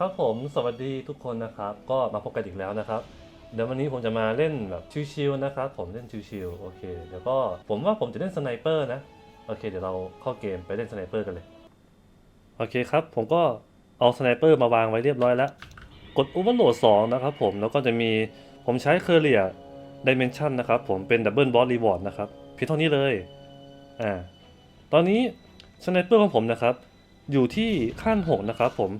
ครับผมสวัสดีทุกคนนะครับ ก็มาพบกันอีกแล้วนะครับ เดี๋ยววันนี้ผมจะมาเล่นแบบชิวๆนะครับผมเล่นชิวๆโอเคเดี๋ยวก็ผมว่าผมจะเล่นสไนเปอร์นะโอเคเดี๋ยวเราเข้าเกมไปเล่นสไนเปอร์กันเลยโอเคครับ ผมก็เอาสไนเปอร์มาวางไว้เรียบร้อยแล้ว กด Overload 2นะครับผมแล้วก็จะมีผมใช้เคอร์เรียดิเมนชันนะครับผมเป็นดับเบิลบอสรีวอร์ดนะครับเพียงเท่านี้เลยอ่าตอนนี้สไนเปอร์ของผมนะครับอยู่ที่ขั้น6นะครับผม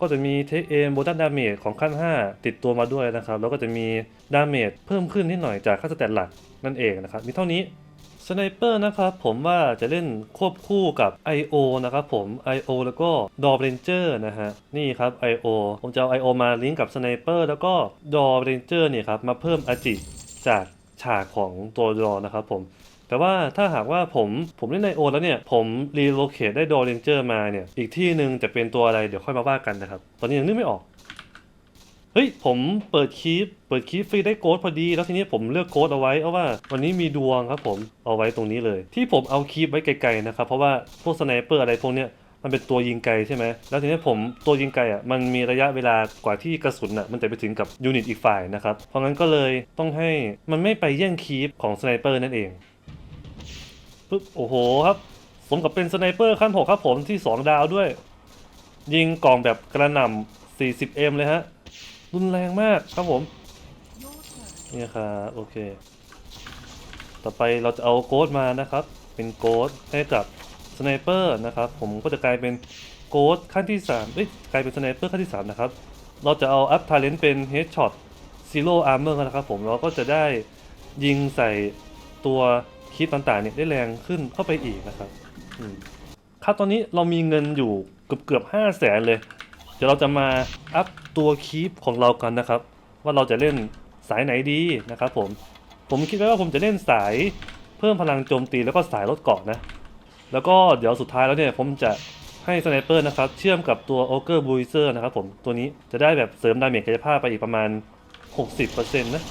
ก็จะมีเทคเอมโบตันดาเมจของขั้น 5 ติดตัวมาด้วยนะครับ แล้วก็จะมีดาเมจเพิ่มขึ้นนิดหน่อยจากค่าสแตทหลักนั่นเองนะครับ มีเท่านี้สไนเปอร์นะครับผมว่าจะเล่นควบคู่กับ I.O. นะครับผม I.O. แล้วก็ดอ r เรนเจอร์นะฮะ นี่ครับ I.O. ผมจะเอา I.O. มาลิงก์กับสไนเปอร์แล้วก็ดอ r เรนเจอร์เนี่ยครับ มาเพิ่มอาจิจากฉากของตัวดอนะครับผม แต่ว่าถ้าหากว่าผมผมเล่นในโอแล้วเนี่ย ผมรีโลเคทได้ดอเรนเจอร์มาเนี่ย อีกที่หนึ่งจะเป็นตัวอะไรเดี๋ยวค่อยมาว่ากันนะครับ ตอนนี้ยังนึกไม่ออก เฮ้ย ผมเปิดคีฟเปิดคีฟฟรีได้โค้ดพอดี แล้วทีนี้ผมเลือกโค้ดเอาไว้เพราะว่าวันนี้มีดวงครับผมเอาไว้ตรงนี้เลย ที่ผมเอาคีฟไว้ไกลๆนะครับ เพราะว่าพวกสไนเปอร์อะไรพวกเนี้ยมันเป็นตัวยิงไกลใช่ไหม แล้วทีนี้ผมตัวยิงไกลอะ มันมีระยะเวลากว่าที่กระสุนอะ มันจะไปถึงกับยูนิตอีกฝ่ายนะครับ เพราะงั้นก็เลยต้องให้มันไม่ไปแย่งคีฟของสไนเปอร์นั่นเอง ปึ๊บโอ้โหครับ สมกับเป็นสไนเปอร์ขั้น6ครับผมที่2ดาวด้วย ยิงกล่องแบบกระหน่ำ 40M เลยฮะรุนแรงมากครับผมนี่ครับโอเค ต่อไปเราจะเอาโกดมานะครับ เป็นโกดให้กับสไนเปอร์นะครับ ผมก็จะกลายเป็นโกดขั้นที่3เอ้ยกลายเป็นสไนเปอร์ขั้นที่ 3 นะครับ เราจะเอาอัพทาเลนต์เป็นเฮดช็อตซีโร่อาร์เมอร์นะครับผมเราก็จะได้ยิงใส่ตัว คิดต่างๆเนี่ยได้แรงขึ้นเข้าไปอีกนะครับครับตอนนี้เรามีเงินอยู่เกือบเกือบห้าแสนเลย เดี๋ยวเราจะมาอัพตัวคีปของเรากันนะครับ ว่าเราจะเล่นสายไหนดีนะครับผมผมคิดไว้ว่าผมจะเล่นสายเพิ่มพลังโจมตีแล้วก็สายลดเกาะนะ แล้วก็เดี๋ยวสุดท้ายแล้วเนี่ยผมจะให้สไนเปอร์นะครับ เชื่อมกับตัวโอเกอร์บูเซอร์นะครับผมตัวนี้จะได้แบบเสริมดาเมจกายภาพไปอีกประมาณ 60%นะ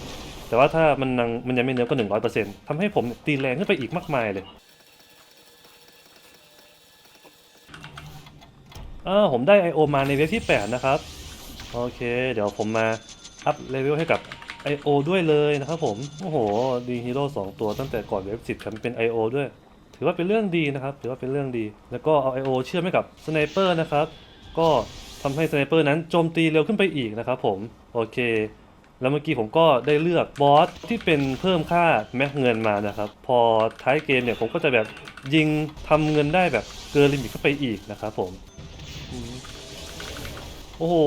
แต่ว่าถ้ามันยังมันยังไม่เนิร์ฟก็100%ทำให้ผมตีแรงขึ้นไปอีกมากมายเลยอ่าผมได้ I.O. มาในเวฟที่ 8 นะครับ โอเค เดี๋ยวผมมาอัพเลเวลให้กับ I.O. ด้วยเลยนะครับผม โอ้โห ดีฮีโร่2ตัวตั้งแต่ก่อนเวฟ10ครับเป็น I.O. ด้วย ถือว่าเป็นเรื่องดีนะครับ ถือว่าเป็นเรื่องดี แล้วก็เอา I.O. เชื่อมให้กับสไนเปอร์นะครับ ก็ทำให้สไนเปอร์นั้นโจมตีเร็วขึ้นไปอีกนะครับผม โอเค แล้วเมื่อกี้ผมก็ได้เลือกบอสที่เป็นเพิ่มค่าแม็กเงินมานะครับ พอท้ายเกมเนี่ยผมก็จะแบบยิงทำเงินได้แบบเกินลิมิตเข้าไปอีกนะครับผม โอ้โห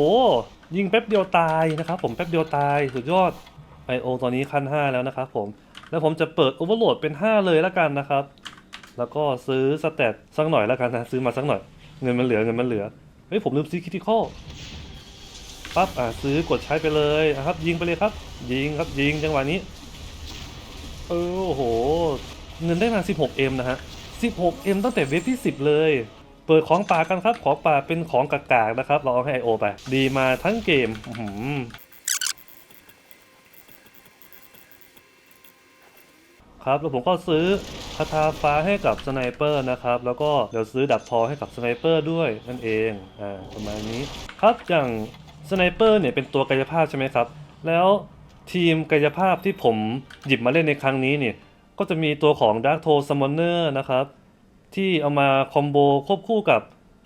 ยิงแป๊บเดียวตายนะครับผมแป๊บเดียวตายสุดยอด I.O. ตอนนี้ขั้น 5 แล้วนะครับผมแล้วผมจะเปิด Overload เป็น 5 เลยแล้วกันนะครับ แล้วก็ซื้อสเตตสักหน่อยแล้วกันนะซื้อมาสักหน่อย เงินมันเหลือเงินมันเหลือเฮ้ยผมลืมซื้อคิติคอล ปั๊บอ่าซื้อกดใช้ไปเลยอะครับ ยิงไปเลยครับ ยิงครับยิงจังหวะนี้ เออโอ้โห เงินได้มา 16M นะฮะ 16M ตั้งแต่เว็บที่ 10 เลย เปิดของป่ากันครับ ของป่าเป็นของกากๆนะครับ เราเอาให้ไอโอไป ดีมาทั้งเกมหือครับแล้วผมก็ซื้อคาถาฟ้าให้กับสไนเปอร์นะครับ แล้วก็เดี๋ยวซื้อดับทอให้กับสไนเปอร์ด้วยนั่นเองอ่าประมาณนี้ ครับอย่าง สไนเปอร์เนี่ยเป็นตัวกายภาพใช่ไหมครับ แล้วทีมกายภาพที่ผมหยิบมาเล่นในครั้งนี้เนี่ยก็จะมีตัวของ Dark t o Summoner นะครับ ที่เอามาคอมโบควบคู่กับ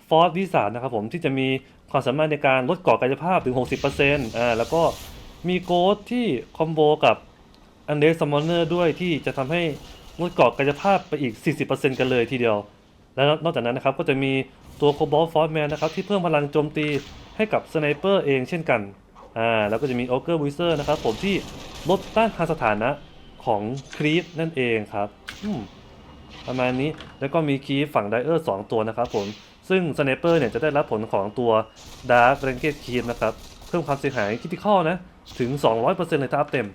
ฟอร์ e วิสานะครับผมที่จะมีความสามารถในการลดก่อกายภาพถึง 60%อ่าแล้วก็มีโกดที่คอมโบกับอันเด s ซัมมอนเนอร์ด้วยที่จะทำให้ลดก่อกายภาพไปอีก 40%กันเลยทีเดียว และนอกจากนั้นนะครับก็จะมีตัวโคบอลฟอร์แมนนะครับที่เพิ่มพลังโจมตี ให้กับสไนเปอร์เองเช่นกันอ่าแล้วก็จะมีโอเกอร์วิเซอร์นะครับผมที่ลดต้านทานสถานะของครีปนั่นเองครับอืมประมาณนี้แล้วก็มีคีย์ฝั่งไดเออร์สตัวนะครับผมซึ่งสไนเปอร์เนี่ยจะได้รับผลของตัวดาร์ r เรนเกตคีย์นะครับเพิ่มความเสียหายคิติคอลนะถึง 200%เลยถ้าอัพเต็ม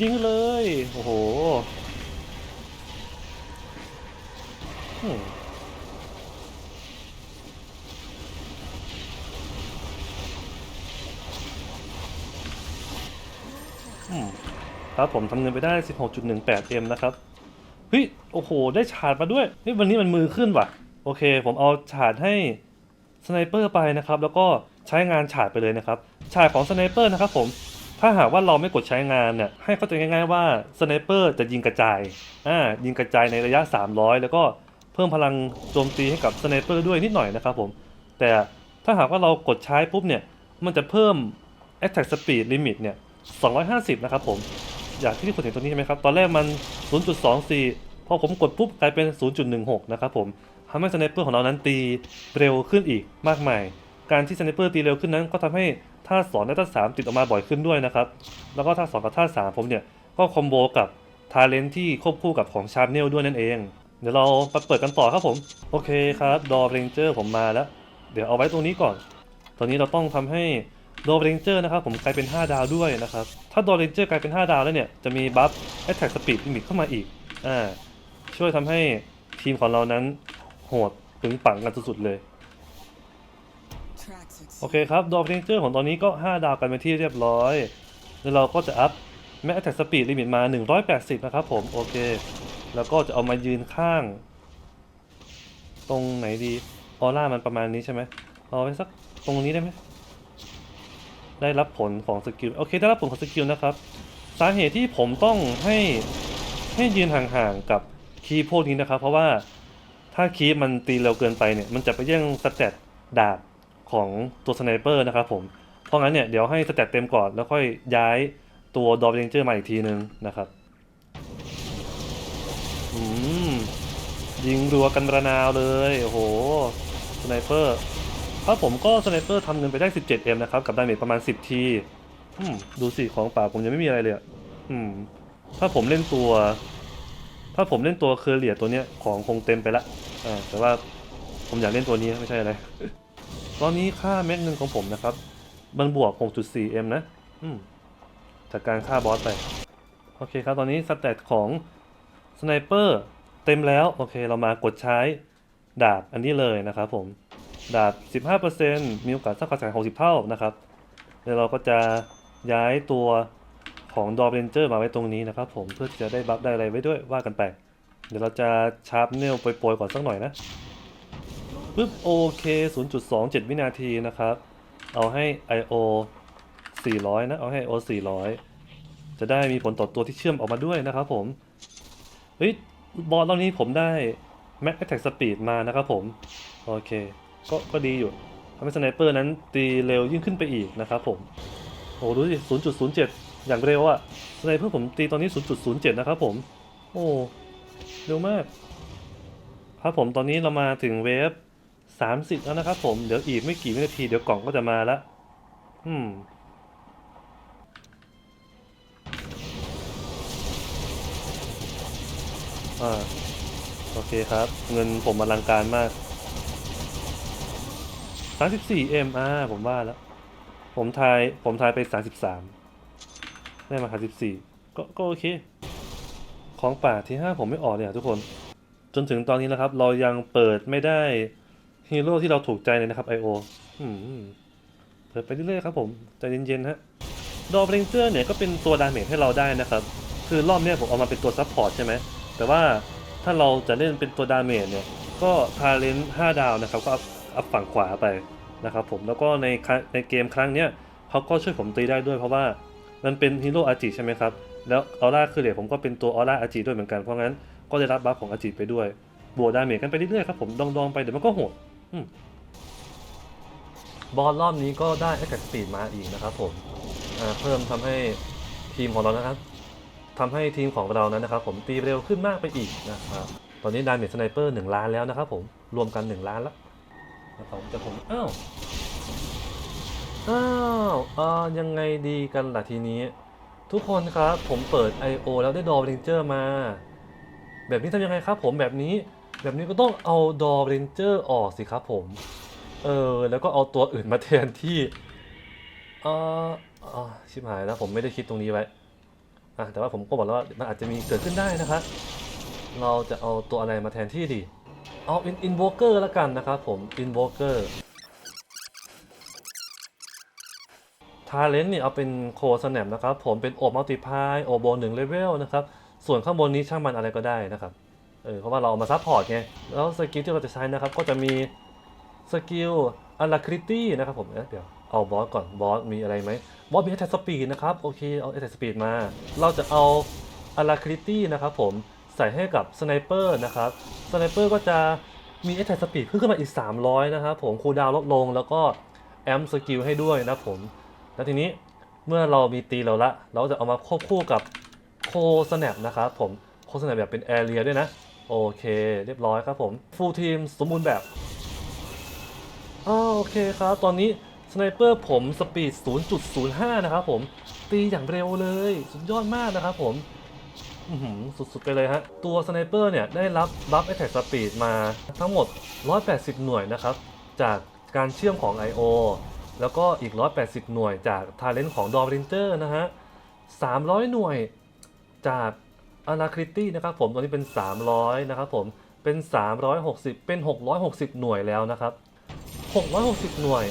ยิงเลย โอ้โหอืมอืม ครับผมทำเงินไปได้ 16.18M นะครับเฮ้ยโอ้โห ได้ฉาดมาด้วยเฮ้ยวันนี้มันมือขึ้นว่ะ โอเค ผมเอาฉาดให้สไนเปอร์ไปนะครับ แล้วก็ใช้งานฉาดไปเลยนะครับฉาดของสไนเปอร์นะครับผมถ้าหากว่าเราไม่กดใช้งานเนี่ยให้เข้าใจง่ายๆว่าสไนเปอร์จะยิงกระจายอ่ายิงกระจายในระยะ 300 แล้วก็เพิ่มพลังโจมตีให้กับสไนเปอร์ด้วยนิดหน่อยนะครับผมแต่ถ้าหากว่าเรากดใช้ปุ๊บเนี่ยมันจะเพิ่ม attack speed limit เนี่ย250 นะครับผม อย่างที่คุณเห็นตรงนี้ใช่ไหมครับ ตอนแรกมัน 0.24 พอผมกดปุ๊บกลายเป็น 0.16 นะครับผมทำให้สไนเปอร์ของเรานั้นตีเร็วขึ้นอีกมากมาย การที่สไนเปอร์ตีเร็วขึ้นนั้น ก็ทำให้ท่า2และท่า3ติดออกมาบ่อยขึ้นด้วยนะครับ แล้วก็ท่า2กับท่า3ผมเนี่ยก็คอมโบกับทาเลนที่ควบคู่กับของชาร์เนลด้วยนั่นเอง เดี๋ยวเราไปเปิดกันต่อครับผม โอเคครับ ดอเรนเจอร์ผมมาแล้ว เดี๋ยวเอาไว้ตรงนี้ก่อน ตอนนี้เราต้องทำให้ ดอเรนเจอร์นะครับผมกลายเป็น 5 ดาวด้วยนะครับ ถ้าดอเรนเจอร์กลายเป็น 5 ดาวแล้วเนี่ย จะมีบัฟ Attack Speed Limit เข้ามาอีกอ่าช่วยทำให้ทีมของเรานั้นโหดปึงปังกันสุดๆเลย โอเคครับดอเรนเจอร์ของตอนนี้ก็ 5 ดาวกันไปนที่เรียบร้อย แล้วเราก็จะอัพแม้ Attack Speed Limit มา 180 นะครับผม โอเค แล้วก็จะเอามายืนข้าง ตรงไหนดี ออร่ามันประมาณนี้ใช่ไหมเอาไว้สักตรงนี้ได้ไหม ได้รับผลของสกิลโอเค ได้รับผลของสกิลนะครับ สาเหตุที่ผมต้องให้ให้ยืนห่างๆกับคีย์พวกนี้นะครับ เพราะว่าถ้าคีย์มันตีเร็วเกินไปเนี่ยมันจะไปแย่งสเตตดาบของตัวสไนเปอร์นะครับผมเพราะงั้นเนี่ยเดี๋ยวให้สเตตเต็มก่อนแล้วค่อยย้ายตัวดอ p เ a นเจอร์มาอีกทีนึงนะครับอืมยิงรัวกันระนาวเลยโอ้โหสไนเปอร์ ถ้าผมก็สไนเปอร์ทำเงินไปได้ 17M นะครับ กับดาเมจประมาณ 10 ทีอืมดูสิของป่าผมยังไม่มีอะไรเลยอืม ถ้าผมเล่นตัว ถ้าผมเล่นตัวเคอร์เลียตัวเนี้ยของคงเต็มไปละอ่าแต่ว่าผมอยากเล่นตัวนี้ไม่ใช่อะไร ตอนนี้ค่าแม็กเงินของผมนะครับ มันบวก 6.4M นะ อืม จากการฆ่าบอสไป โอเคครับ ตอนนี้สเตตของสไนเปอร์เต็มแล้ว โอเค เรามากดใช้ดาบอันนี้เลยนะครับผม ดาบ 15%มีโอกาสสร้างความเสียหาย60 เท่านะครับเดี๋ยวเราก็จะย้ายตัวของดอ p เ a นเจอร์มาไว้ตรงนี้นะครับผมเพื่อที่จะได้บัฟได้อะไรไว้ด้วยว่ากันไป เดี๋ยวเราจะชาร์ปเนลโปรยๆก่อนสักหน่อยนะปึ๊บโอเค 0.27 วินาทีนะครับ เอาให้ IO 400 นะ เอาให้ IO 400 จะได้มีผลต่อตัวที่เชื่อมออกมาด้วยนะครับผม เฮ้ย บอลรอบนี้ผมได้ Max Attack Speed มานะครับผม โอเค ก็ก็ดีอยู่ทำให้สไนเปอร์นั้นตีเร็วยิ่งขึ้นไปอีกนะครับผม โอ้ดูสิ0.07 อย่างเร็วอะสไนเปอร์ผมตีตอนนี้ 0.07 นะครับผม โอ้ เร็วมาก ครับผมตอนนี้เรามาถึงเวฟ 30 แล้วนะครับผม เดี๋ยวอีกไม่กี่วินาทีเดี๋ยวกล่องก็จะมาละอืมอ่า โอเคครับ เงินผมอลังการมาก 34M อ่าผมว่าแล้ว ผมทาย ผมทายไป33ได้มา34ก็ก็โอเค ของป่าที่5ผมไม่ออกเลยอะทุกคน จนถึงตอนนี้นะครับ เรายังเปิดไม่ได้ฮีโร่ที่เราถูกใจเลยนะครับ I.O. อืมเปิดไปเรื่อยๆครับผม ใจเย็นๆฮะดอ p เ a นเจอร์เนี่ยก็เป็นตัวดาเมจให้เราได้นะครับ คือรอบนี้ผมเอามาเป็นตัวซัพพอร์ตใช่ไหม แต่ว่าถ้าเราจะเล่นเป็นตัวดาเมจเนี่ย ก็ทาเลน5ดาวนะครับ ก็ อัพฝั่งขวาไปนะครับผมแล้วก็ในในเกมครั้งเนี้ยเขาก็ช่วยผมตีได้ด้วยเพราะว่ามันเป็นฮีโร่อาจิใช่ไหมครับ แล้วออร่าคือเหลียผมก็เป็นตัวออร่าอาจิด้วยเหมือนกัน เพราะงั้นก็ได้รับบัฟของอาจิไปด้วย บวกดาเมจกันไปเรื่อยๆครับผมดองๆไปเดี๋ยวมันก็โหดบอลรอบนี้ก็ได้ Attack Speed มาอีกนะครับผมเพิ่มทำให้ทีมของเรานะครับทำให้ทีมของเรานั้นนะครับ ผมตีเร็วขึ้นมากไปอีกนะครับ ตอนนี้ดาเมจสไนเปอร์หนึ่งล้านแล้วนะครับผมรวมกันหนึ่งล้านแล้ว นะครับแต่ผมอ้าวอ้าวอ่ายังไงดีกันล่ะทีนี้ ทุกคนครับ ผมเปิด I.O. แล้วได้ดอ r เ n นเจอร์มา แบบนี้ทำยังไงครับ ผมแบบนี้ แบบนี้ก็ต้องเอาดอ r เ n นเจอร์ออกสิครับผม เออ แล้วก็เอาตัวอื่นมาแทนที่อ่าอ่าชิบหายแล้วผมไม่ได้คิดตรงนี้ไว้อะแต่ว่าผมก็บอกแล้วว่ามันอาจจะมีเกิดขึ้นได้นะครับเราจะเอาตัวอะไรมาแทนที่ดี เอาอินอินโวเกอร์และกันนะครับผมอินโวเกอร์ทาเลนต์เนี่ยเอาเป็นโคสแนปนะครับผมเป็นโอบมัลติพายโอบโบหนึ่งเลเวลนะครับส่วนข้างบนนี้ช่างมันอะไรก็ได้นะครับเออเพราะว่าเราเอามาซัพพอร์ตไงแล้วสกิลที่เราจะใช้นะครับก็จะมีสกิล a l a c r i t y นะครับผมเเดี๋ยวเอาบอสก่อนบอสมีอะไรไหมบอสมี attack speed นะครับโอเคเอา attack speed มา เราจะเอา a l a c r i t y นะครับผม ใส่ให้กับสไนเปอร์นะครับสไนเปอร์ก็จะมี attack speed เพิ่มขึ้นมาอีก 300 นะครับผมคูลดาวลดลงแล้วก็แอมสกิลให้ด้วยนะผม แล้วทีนี้เมื่อเรามีตีเราละ เราจะเอามาควบคู่กับโคสแนปนะครับผมโคสแนปแบบเป็นแอเรียด้วยนะ โอเค เรียบร้อยครับผมฟูลทีมสมบูรณ์แบบอ้าวโอเคครับ ตอนนี้สไนเปอร์ผมสปีด 0.05 นะครับผม ตีอย่างเร็วเลย สุดยอดมากนะครับผม สุดๆไปเลยฮะ ตัวสไนเปอร์เนี่ยได้รับบัฟ Attack Speed มาทั้งหมด 180 หน่วยนะครับ จากการเชื่อมของ I.O. แล้วก็อีก 180 หน่วยจาก Talent ของ d o r i n t e r นะฮะ 300 หน่วยจาก a l a c r i t y นะครับผมตัวนี้เป็น 300 นะครับผมเป็น 360 เป็น 660 หน่วยแล้วนะครับ 660 หน่วย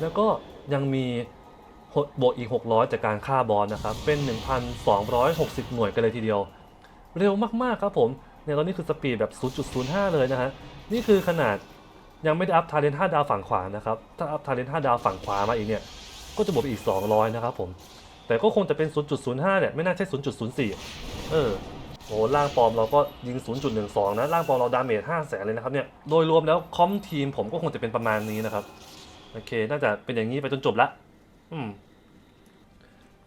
แล้วก็ยังมีบวกอีก 600 จากการฆ่าบอสนะครับ เป็น 1,260 หน่วยกันเลยทีเดียว เร็วมากๆครับผมในตอนนี้คือสปีดแบบ 0.05 เลยนะฮะ นี่คือขนาดยังไม่ได้อัพทาเลน5ดาวฝั่งขวานะครับ ถ้าอัพทาเลน5ดาวฝั่งขวามาอีกเนี่ย ก็จะบวกไปอีก 200 นะครับผม แต่ก็คงจะเป็น 0.05 เนี่ย ไม่น่าใช่ 0.04 เออโอ้ล่างปลอมเราก็ยิง 0.12 นะ ล่างปลอมเราดาเมจ5แสนเลยนะครับเนี่ย โดยรวมแล้วคอมทีมผมก็คงจะเป็นประมาณนี้นะครับ โอเค น่าจะเป็นอย่างนี้ไปจนจบละ อืม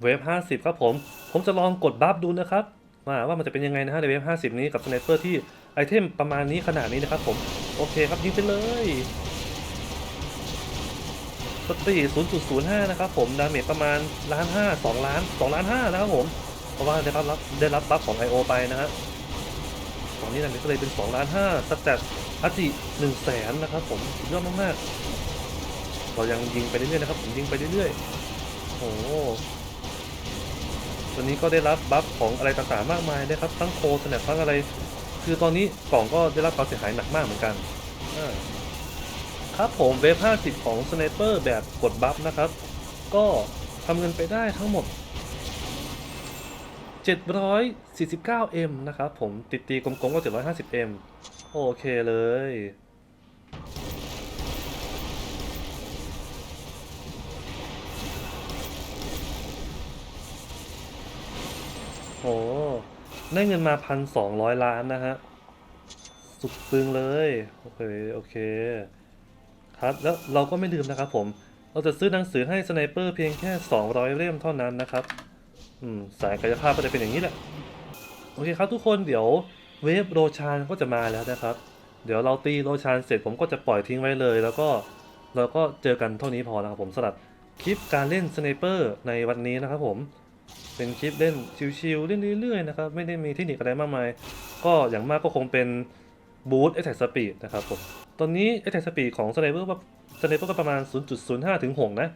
เวฟ 50 ครับผม ผมจะลองกดบัฟดูนะครับ ว่าว่ามันจะเป็นยังไงนะฮะในเวฟ50 นี้กับสไนเปอร์ที่ไอเทมประมาณนี้ขนาดนี้นะครับผมโอเคครับยิงไปเลยสตี0.05 นะครับผมดาเมจประมาณล้านห้าสองล้านสองล้านห้านะครับผมเพราะว่าได้รับได้รับบัฟของ I.O. ไปนะฮะตอนนี้ดาเมจก็เลยเป็น2ล้านห้าสแตทอาจิ1แสนนะครับผมสุดยอดมากๆเรายังยิงไปเรื่อยๆนะครับผมยิงไปเรื่อยๆโอ้ ตัวนี้ก็ได้รับบัฟของอะไรต่างๆมากมายนะครับทั้งโคสแนปทั้งอะไร คือตอนนี้กล่องก็ได้รับความเสียหายหนักมากเหมือนกันครับผมเวฟ50 ของสไนเปอร์แบบกดบัฟนะครับ ก็ทำเงินไปได้ทั้งหมด 749M นะครับผมติดตีกลมๆก็ 750M โอเคเลย โอ้ได้เงินมาพันสองร้อยล้านนะฮะ สุดซึ้งเลย โอเค โอเค ครับ แล้วเราก็ไม่ลืมนะครับผม เราจะซื้อหนังสือให้สไนเปอร์เพียงแค่ 200 เล่มเท่านั้นนะครับ อืม สายกายภาพก็จะเป็นอย่างนี้แหละ โอเคครับทุกคน เดี๋ยวเวฟโรชานก็จะมาแล้วนะครับ เดี๋ยวเราตีโรชานเสร็จผมก็จะปล่อยทิ้งไว้เลย แล้วก็เราก็เจอกันเท่านี้พอนะครับผมสำหรับคลิปการเล่นสไนเปอร์ในวันนี้นะครับผม เป็นคลิปเล่นชิวๆเล่นเรื่อยๆนะครับไม่ได้มีเทคนิคอะไรมากมาย ก็อย่างมากก็คงเป็นบูท attack speed นะครับผมตอนนี้ attack speed ของสไนเปอร์สไนเปอร์ก็ประมาณ 0.05 ถึง 6 นะ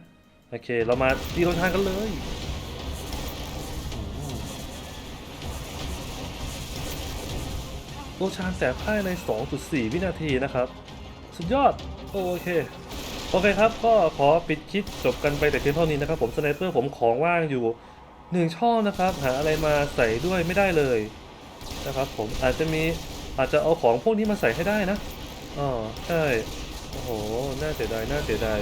โอเค เรามาตีโรชานกันเลยโรชานแสบพ่ายใน 2.4 วินาทีนะครับ สุดยอด โอเค โอเคครับ ก็ขอปิดคลิปจบกันไปแต่เพียงเท่านี้นะครับผมสไนเปอร์ผมของว่างอยู่ หนึ่งช่องนะครับ หาอะไรมาใส่ด้วยไม่ได้เลยนะครับผมอาจจะมีอาจจะเอาของพวกนี้มาใส่ให้ได้นะอ๋อใช่โอ้โหน่าเสียดายน่าเสียดาย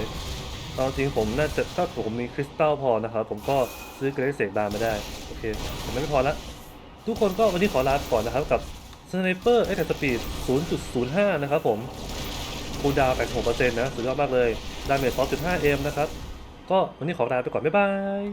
ตอนจริงผมน่าจะถ้าผมมีคริสตัลพอนะครับผมก็ซื้อเกรดเสกบามาได้โอเคแต่ไม่พอละทุกคนก็วันนี้ขอลาไปก่อนนะครับกับสไนเปอร์ไอแทสปีด 0.05 นะครับผมคูลดาวน์86%นะ สุดยอดมากเลย ดาเมจ 2.5M นะครับ ก็วันนี้ขอลาไปก่อน บ๊ายบาย